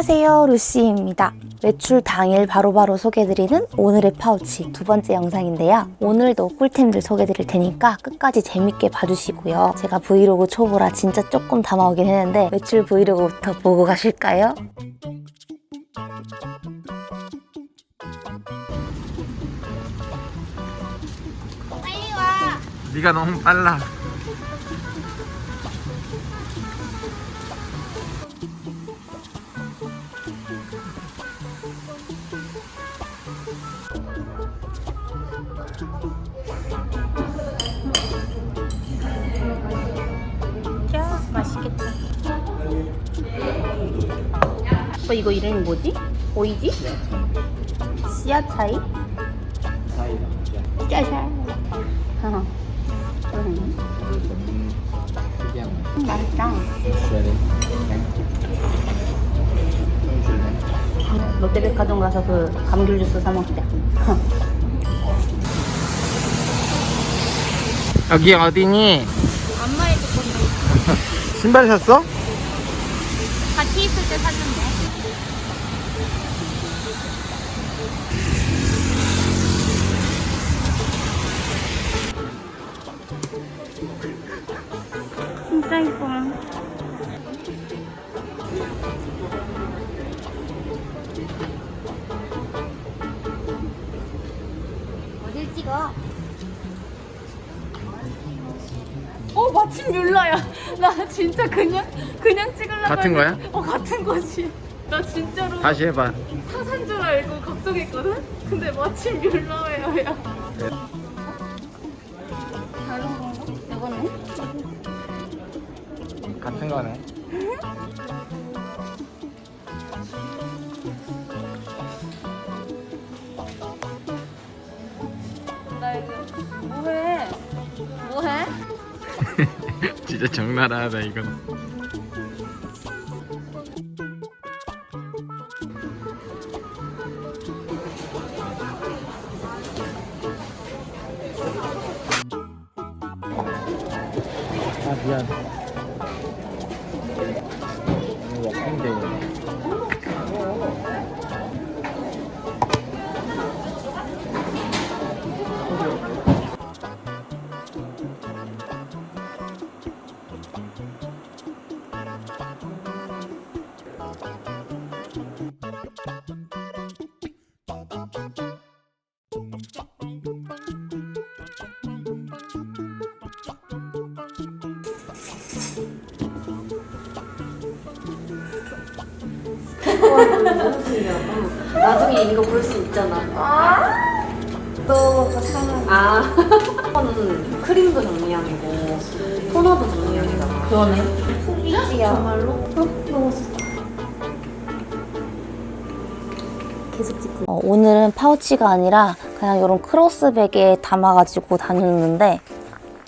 안녕하세요 루시입니다 외출 당일 바로바로 소개해드리는 오늘의 파우치 두 번째 영상인데요 오늘도 꿀템들 소개해드릴 테니까 끝까지 재밌게 봐주시고요 제가 브이로그 초보라 진짜 조금 담아오긴 했는데 외출 브이로그부터 보고 가실까요? 빨리 와. 네가 너무 빨라. 오빠 이거 이름이 뭐지? 보이지? 씨앗 차이? 짜잔 어. 음, 맛있다 롯데백화점 가서 그 감귤 주스 사 먹자 여기 어디니? 안마의 조건도 신발 샀어? 같이 있을 때 샀는데. 진짜 그냥 그냥 찍으려고. 같은 거야? 했는데- 어 같은 거지. 나 진짜로 다시 해봐. 타산 줄 알고 걱정했거든. 근데 마침 뮬라야. 다른 건가? 이거는? 같은 거네. 진짜 적나라하다 이건. 아 미안. 나중에 이거 볼 수 있잖아. 또 아. 이거는 크림도 정리향이고 토너도 정리향이잖아. 그러네 정말로? 계속 찍고 어, 오늘은 파우치가 아니라 그냥 이런 크로스백에 담아가지고 다녔는데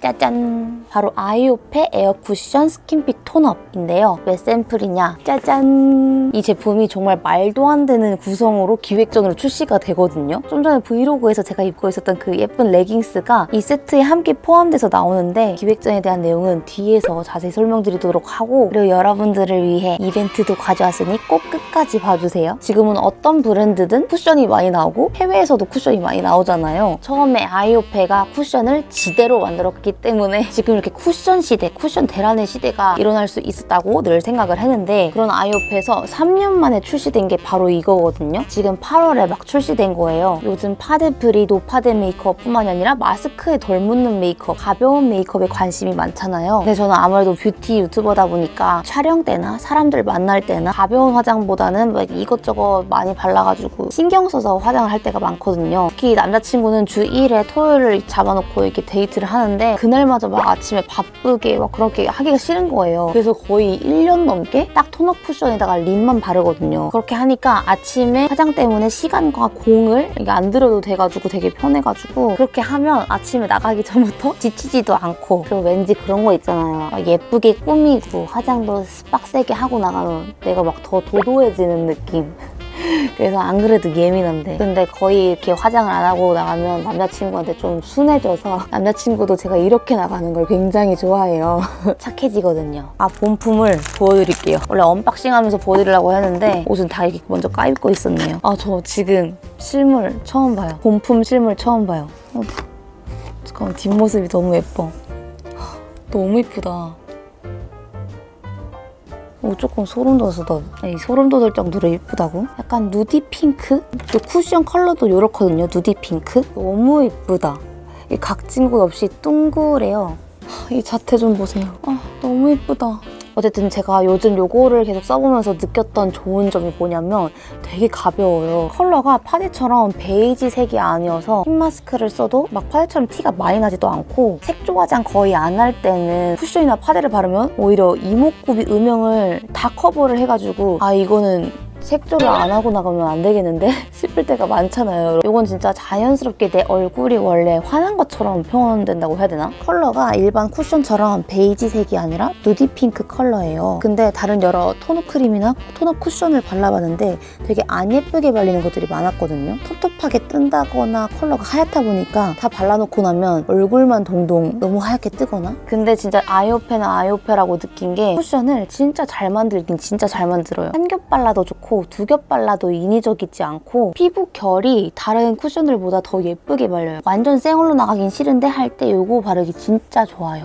짜잔 바로 아이오페 에어 쿠션 스킨핏 톤업인데요. 왜 샘플이냐? 짜잔! 이 제품이 정말 말도 안 되는 구성으로 기획전으로 출시가 되거든요. 좀 전에 브이로그에서 제가 입고 있었던 그 예쁜 레깅스가 이 세트에 함께 포함돼서 나오는데 기획전에 대한 내용은 뒤에서 자세히 설명드리도록 하고 그리고 여러분들을 위해 이벤트도 가져왔으니 꼭 끝까지 봐주세요. 지금은 어떤 브랜드든 쿠션이 많이 나오고 해외에서도 쿠션이 많이 나오잖아요. 처음에 아이오페가 쿠션을 지대로 만들었기 때문에 지금 이렇게 쿠션 시대, 쿠션 대란의 시대가 일어날 수 있었다고 늘 생각을 했는데 그런 아이오페에서 3년 만에 출시된 게 바로 이거거든요. 지금 8월에 막 출시된 거예요. 요즘 파데 프리, 노파데 메이크업뿐만이 아니라 마스크에 덜 묻는 메이크업, 가벼운 메이크업에 관심이 많잖아요. 근데 저는 아무래도 뷰티 유튜버다 보니까 촬영 때나 사람들 만날 때나 가벼운 화장보다는 막 이것저것 많이 발라가지고 신경 써서 화장을 할 때가 많거든요. 특히 남자친구는 주 1회 토요일을 잡아놓고 이렇게 데이트를 하는데 그날마저 막 아침 에 바쁘게 막 그렇게 하기가 싫은 거예요. 그래서 거의 1년 넘게 딱 토너 쿠션에다가 립만 바르거든요. 그렇게 하니까 아침에 화장 때문에 시간과 공을 이게 안 들여도 돼가지고 되게 편해가지고 그렇게 하면 아침에 나가기 전부터 지치지도 않고 그리고 왠지 그런 거 있잖아요. 막 예쁘게 꾸미고 화장도 빡세게 하고 나가면 내가 막 더 도도해지는 느낌. 그래서 안 그래도 예민한데. 근데 거의 이렇게 화장을 안 하고 나가면 남자친구한테 좀 순해져서 남자친구도 제가 이렇게 나가는 걸 굉장히 좋아해요. 착해지거든요. 아 본품을 보여드릴게요. 원래 언박싱 하면서 보여드리려고 했는데 옷은 다 이렇게 먼저 까입고 있었네요. 아 저 지금 실물 처음 봐요. 본품 실물 처음 봐요. 어, 잠깐만 뒷모습이 너무 예뻐. 너무 예쁘다 오, 조금 소름 돋아서 아니, 소름 돋을 정도로 예쁘다고? 약간 누디 핑크? 또 쿠션 컬러도 이렇거든요. 누디 핑크? 너무 예쁘다. 이 각진 곳 없이 둥그래요. 하, 이 자태 좀 보세요. 아, 너무 예쁘다. 어쨌든 제가 요즘 요거를 계속 써보면서 느꼈던 좋은 점이 뭐냐면 되게 가벼워요. 컬러가 파데처럼 베이지 색이 아니어서 흰 마스크를 써도 막 파데처럼 티가 많이 나지도 않고 색조 화장 거의 안 할 때는 쿠션이나 파데를 바르면 오히려 이목구비 음영을 다 커버를 해가지고 아 이거는 색조를 안 하고 나가면 안 되겠는데 싶을 때가 많잖아요. 이건 진짜 자연스럽게 내 얼굴이 원래 환한 것처럼 표현된다고 해야 되나? 컬러가 일반 쿠션처럼 베이지색이 아니라 누디 핑크 컬러예요. 근데 다른 여러 토너 크림이나 토너 쿠션을 발라봤는데 되게 안 예쁘게 발리는 것들이 많았거든요. 텁텁하게 뜬다거나 컬러가 하얗다 보니까 다 발라놓고 나면 얼굴만 동동 너무 하얗게 뜨거나 근데 진짜 아이오페나 아이오페라고 느낀 게 쿠션을 진짜 잘 만들긴 진짜 잘 만들어요. 한 겹 발라도 좋고 두 겹 발라도 인위적이지 않고 피부 결이 다른 쿠션들보다 더 예쁘게 발려요. 완전 생얼로 나가긴 싫은데 할 때 이거 바르기 진짜 좋아요.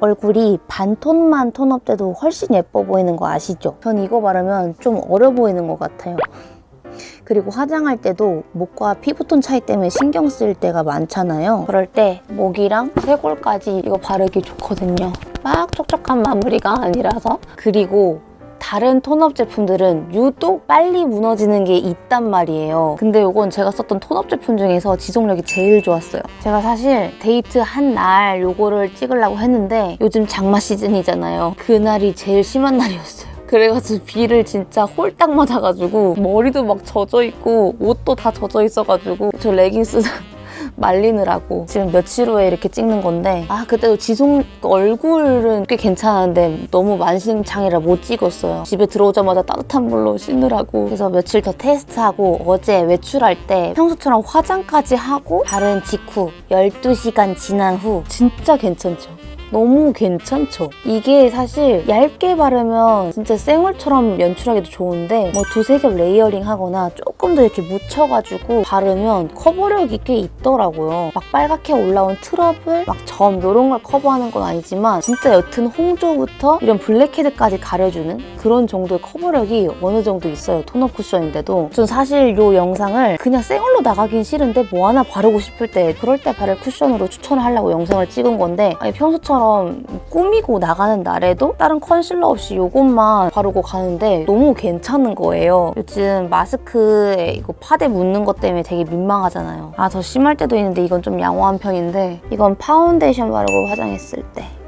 얼굴이 반톤만 톤업 돼도 훨씬 예뻐 보이는 거 아시죠? 전 이거 바르면 좀 어려 보이는 것 같아요. 그리고 화장할 때도 목과 피부톤 차이 때문에 신경 쓸 때가 많잖아요. 그럴 때 목이랑 쇄골까지 이거 바르기 좋거든요. 막 촉촉한 마무리가 아니라서. 그리고 다른 톤업 제품들은 유독 빨리 무너지는 게 있단 말이에요. 근데 이건 제가 썼던 톤업 제품 중에서 지속력이 제일 좋았어요. 제가 사실 데이트 한 날 요거를 찍으려고 했는데 요즘 장마 시즌이잖아요. 그날이 제일 심한 날이었어요. 그래가지고 비를 진짜 홀딱 맞아가지고 머리도 막 젖어 있고 옷도 다 젖어 있어가지고 저 레깅스 말리느라고 지금 며칠 후에 이렇게 찍는 건데 아 그때도 지속 얼굴은 꽤 괜찮은데 너무 만신창이라 못 찍었어요. 집에 들어오자마자 따뜻한 물로 씻느라고 그래서 며칠 더 테스트하고 어제 외출할 때 평소처럼 화장까지 하고 바른 직후 12시간 지난 후 진짜 괜찮죠 너무 괜찮죠? 이게 사실 얇게 바르면 진짜 생얼처럼 연출하기도 좋은데 뭐 두세 겹 레이어링 하거나 조금 더 이렇게 묻혀가지고 바르면 커버력이 꽤 있더라고요. 막 빨갛게 올라온 트러블, 막 점 이런 걸 커버하는 건 아니지만 진짜 옅은 홍조부터 이런 블랙헤드까지 가려주는 그런 정도의 커버력이 어느 정도 있어요. 톤업 쿠션인데도 전 사실 이 영상을 그냥 생얼로 나가긴 싫은데 뭐 하나 바르고 싶을 때 그럴 때 바를 쿠션으로 추천을 하려고 영상을 찍은 건데 아니 평소처럼 꾸미고 나가는 날에도 다른 컨실러 없이 이것만 바르고 가는데 너무 괜찮은 거예요. 요즘 마스크에 이거 파데 묻는 것 때문에 되게 민망하잖아요. 아더 심할 때도 있는데 이건 좀 양호한 편인데 이건 파운데이션 바르고 화장했을 때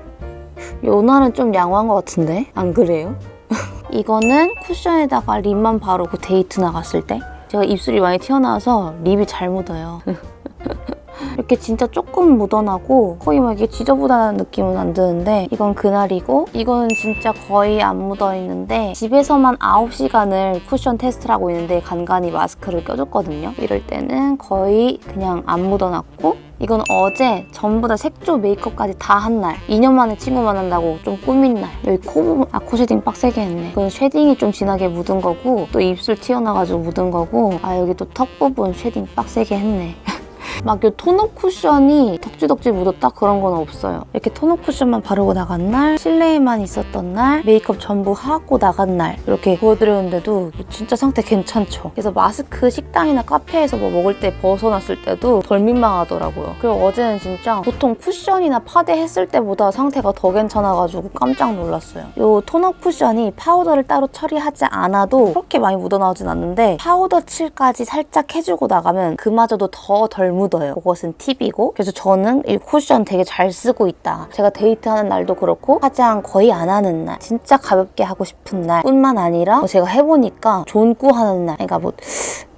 요 날은 좀 양호한 것 같은데 안 그래요? 이거는 쿠션에다가 립만 바르고 데이트 나갔을 때 제가 입술이 많이 튀어나와서 립이 잘 묻어요. 이렇게 진짜 조금 묻어나고 거의 막 이게 지저분한 느낌은 안 드는데 이건 그날이고 이거는 진짜 거의 안 묻어있는데 집에서만 9시간을 쿠션 테스트를 하고 있는데 간간히 마스크를 껴줬거든요. 이럴 때는 거의 그냥 안 묻어났고 이건 어제 전부 다 색조 메이크업까지 다 한 날. 2년 만에 친구 만난다고 좀 꾸민 날. 여기 코 부분, 아, 코 쉐딩 빡세게 했네. 그건 쉐딩이 좀 진하게 묻은 거고, 또 입술 튀어나와가지고 묻은 거고, 아, 여기 또 턱 부분 쉐딩 빡세게 했네. 막 이 톤업 쿠션이 덕지덕지 묻었다 그런 건 없어요. 이렇게 톤업 쿠션만 바르고 나간 날, 실내에만 있었던 날, 메이크업 전부 하고 나간 날 이렇게 보여드렸는데도 진짜 상태 괜찮죠. 그래서 마스크 식당이나 카페에서 뭐 먹을 때 벗어났을 때도 덜 민망하더라고요. 그리고 어제는 진짜 보통 쿠션이나 파데 했을 때보다 상태가 더 괜찮아가지고 깜짝 놀랐어요. 이 톤업 쿠션이 파우더를 따로 처리하지 않아도 그렇게 많이 묻어나오진 않는데 파우더 칠까지 살짝 해주고 나가면 그마저도 더 덜 묻 어요. 그것은 팁이고 그래서 저는 이 쿠션 되게 잘 쓰고 있다. 제가 데이트하는 날도 그렇고 화장 거의 안 하는 날 진짜 가볍게 하고 싶은 날 뿐만 아니라 뭐 제가 해보니까 존꾸 하는 날 그러니까 뭐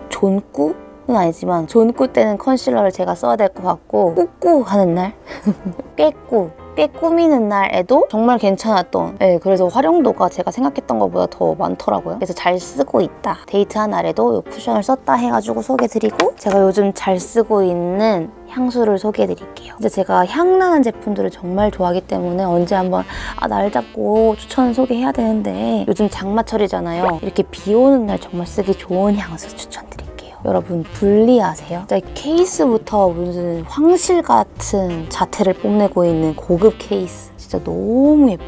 존꾸? 는 아니지만 존꾸 때는 컨실러를 제가 써야 될 것 같고 꾸꾸 하는 날? 꿰꾸 꽤 꾸미는 날에도 정말 괜찮았던 네, 그래서 활용도가 제가 생각했던 것보다 더 많더라고요. 그래서 잘 쓰고 있다. 데이트한 날에도 이 쿠션을 썼다 해가지고 소개드리고 제가 요즘 잘 쓰고 있는 향수를 소개해드릴게요. 근데 제가 향나는 제품들을 정말 좋아하기 때문에 언제 한번 아, 날 잡고 추천 소개해야 되는데 요즘 장마철이잖아요. 이렇게 비 오는 날 정말 쓰기 좋은 향수 추천드릴게요. 여러분 분리 아세요? 진짜 케이스부터 무슨 황실 같은 자태를 뽐내고 있는 고급 케이스. 진짜 너무 예뻐.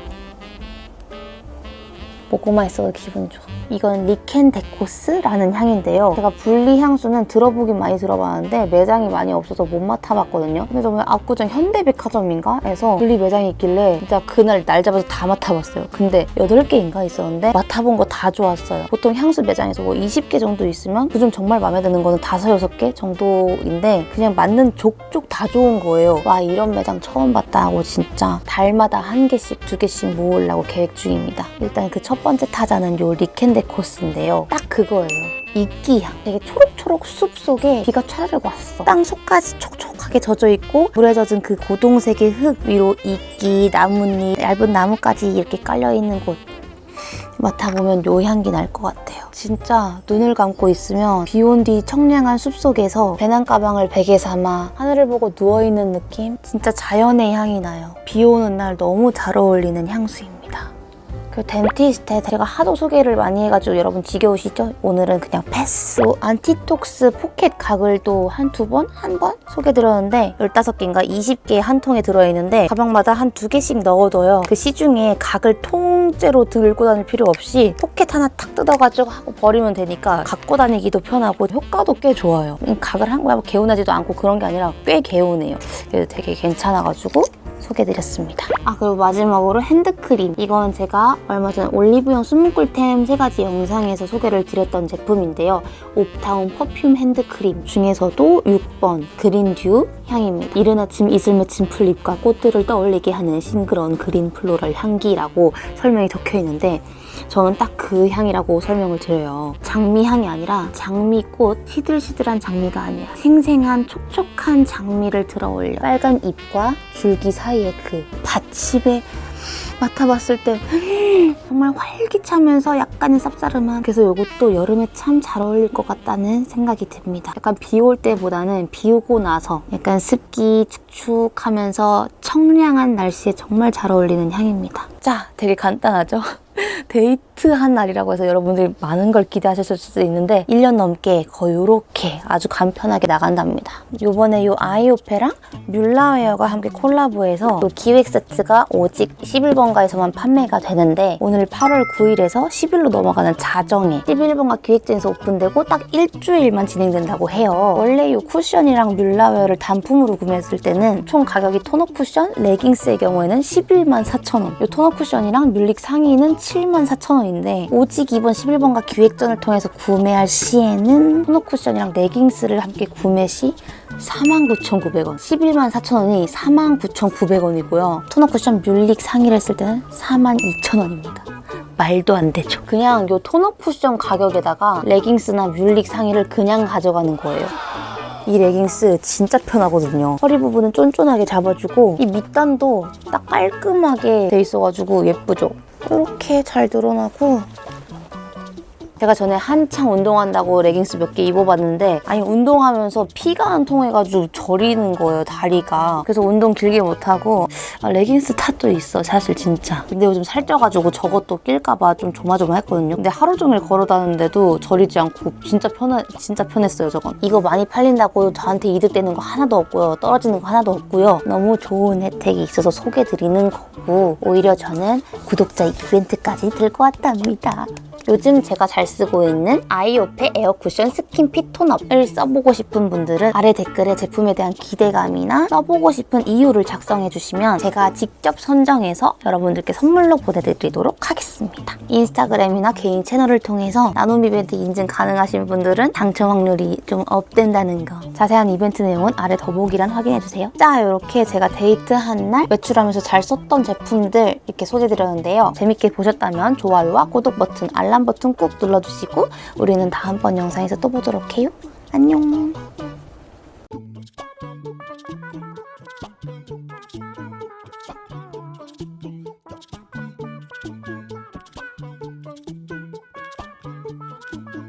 먹고만 있어도 기분 좋아. 이건 리켄 데코스라는 향인데요. 제가 분리 향수는 들어보긴 많이 들어봤는데 매장이 많이 없어서 못 맡아봤거든요. 근데 저번에 압구정 현대백화점인가 에서 분리 매장이 있길래 진짜 그날 날 잡아서 다 맡아봤어요. 근데 8개인가 있었는데 맡아본 거 다 좋았어요. 보통 향수 매장에서 뭐 20개 정도 있으면 그중 정말 마음에 드는 거는 5, 6개 정도인데 그냥 맞는 족족 다 좋은 거예요. 와 이런 매장 처음 봤다 하고 진짜 달마다 한 개씩 두 개씩 모으려고 계획 중입니다. 일단 그첫 번째 타자는 요 리켄데 코스인데요. 딱 그거예요. 이끼향. 되게 초록초록 숲 속에 비가 차르르 왔어. 땅 속까지 촉촉하게 젖어 있고 물에 젖은 그 고동색의 흙 위로 이끼, 나뭇잎, 얇은 나무까지 이렇게 깔려 있는 곳. 맡아보면 요 향기 날 것 같아요. 진짜 눈을 감고 있으면 비 온 뒤 청량한 숲속에서 배낭 가방을 베개 삼아 하늘을 보고 누워있는 느낌? 진짜 자연의 향이 나요. 비 오는 날 너무 잘 어울리는 향수입니다. 그 덴티스트에 제가 하도 소개를 많이 해가지고 여러분 지겨우시죠? 오늘은 그냥 패스. 또 안티톡스 포켓 가글도 한두 번? 한 번? 소개드렸는데 15개인가 20개 한 통에 들어있는데 가방마다 한 두 개씩 넣어둬요. 그 시중에 가글 통째로 들고 다닐 필요 없이 포켓 하나 탁 뜯어가지고 하고 버리면 되니까 갖고 다니기도 편하고 효과도 꽤 좋아요. 음, 가글 한 거야 뭐 개운하지도 않고 그런 게 아니라 꽤 개운해요. 그래서 되게 괜찮아가지고 소개드렸습니다. 아 그리고 마지막으로 핸드크림. 이건 제가 얼마 전에 올리브영 숨은 꿀템 세 가지 영상에서 소개를 드렸던 제품인데요. 옵타운 퍼퓸 핸드크림 중에서도 6번 그린듀 향입니다. 이른 아침 이슬 맺힌 풀잎과 꽃들을 떠올리게 하는 싱그러운 그린 플로럴 향기라고 설명이 적혀 있는데 저는 딱 그 향이라고 설명을 드려요. 장미 향이 아니라 장미꽃, 시들시들한 장미가 아니야. 생생한 촉촉한 장미를 들어 올려. 빨간 잎과 줄기 사이의 그 받침에 맡아봤을 때 정말 활기차면서 약간의 쌉싸름한 그래서 이것도 여름에 참 잘 어울릴 것 같다는 생각이 듭니다. 약간 비 올 때보다는 비 오고 나서 약간 습기 축축하면서 청량한 날씨에 정말 잘 어울리는 향입니다. 자, 되게 간단하죠? 데이트한 날이라고 해서 여러분들이 많은 걸 기대하셨을 수도 있는데 1년 넘게 거의 이렇게 아주 간편하게 나간답니다. 요번에 요 아이오페랑 뮬라웨어가 함께 콜라보해서 또 기획 세트가 오직 11번가에서만 판매가 되는데 오늘 8월 9일에서 10일로 넘어가는 자정에 11번가 기획전에서 오픈되고 딱 일주일만 진행된다고 해요. 원래 이 쿠션이랑 뮬라웨어를 단품으로 구매했을 때는 총 가격이 토너 쿠션, 레깅스의 경우에는 11만 4천 원. 이 토너 쿠션이랑 뮬릭 상의는 7만 4천 원인데 오직 이번 11번가 기획전을 통해서 구매할 시에는 토너 쿠션이랑 레깅스를 함께 구매 시 49,900원. 11만 4천 원이 49,900원이고요. 토너 쿠션 뮬릭 상의를 했을 때는 42,000원입니다. 말도 안 되죠. 그냥 요 토너 쿠션 가격에다가 레깅스나 뮬릭 상의를 그냥 가져가는 거예요. 이 레깅스 진짜 편하거든요. 허리 부분은 쫀쫀하게 잡아주고 이 밑단도 딱 깔끔하게 돼 있어가지고 예쁘죠? 이렇게 잘 드러나고 제가 전에 한창 운동한다고 레깅스 몇 개 입어봤는데 아니 운동하면서 피가 안 통해가지고 저리는 거예요 다리가. 그래서 운동 길게 못하고 아, 레깅스 탓도 있어 사실 진짜. 근데 요즘 살쪄가지고 저것도 낄까봐 좀 조마조마했거든요. 근데 하루 종일 걸어다녔는데도 저리지 않고 진짜 편하, 진짜 편했어요 저건. 이거 많이 팔린다고 저한테 이득되는 거 하나도 없고요. 떨어지는 거 하나도 없고요. 너무 좋은 혜택이 있어서 소개드리는 거고 오히려 저는 구독자 이벤트까지 들고 왔답니다 요즘 제가 잘 쓰고 있는 아이오페 에어 쿠션 스킨핏 톤업을 써보고 싶은 분들은 아래 댓글에 제품에 대한 기대감이나 써보고 싶은 이유를 작성해 주시면 제가 직접 선정해서 여러분들께 선물로 보내드리도록 하겠습니다. 인스타그램이나 개인 채널을 통해서 나눔 이벤트 인증 가능하신 분들은 당첨 확률이 좀 업된다는 거. 자세한 이벤트 내용은 아래 더보기란 확인해 주세요. 자, 이렇게 제가 데이트한 날 외출하면서 잘 썼던 제품들 이렇게 소개드렸는데요. 재밌게 보셨다면 좋아요와 구독 버튼, 알람 버튼 꾹 눌러주시고 우리는 다음번 영상에서 또 보도록 해요. 안녕.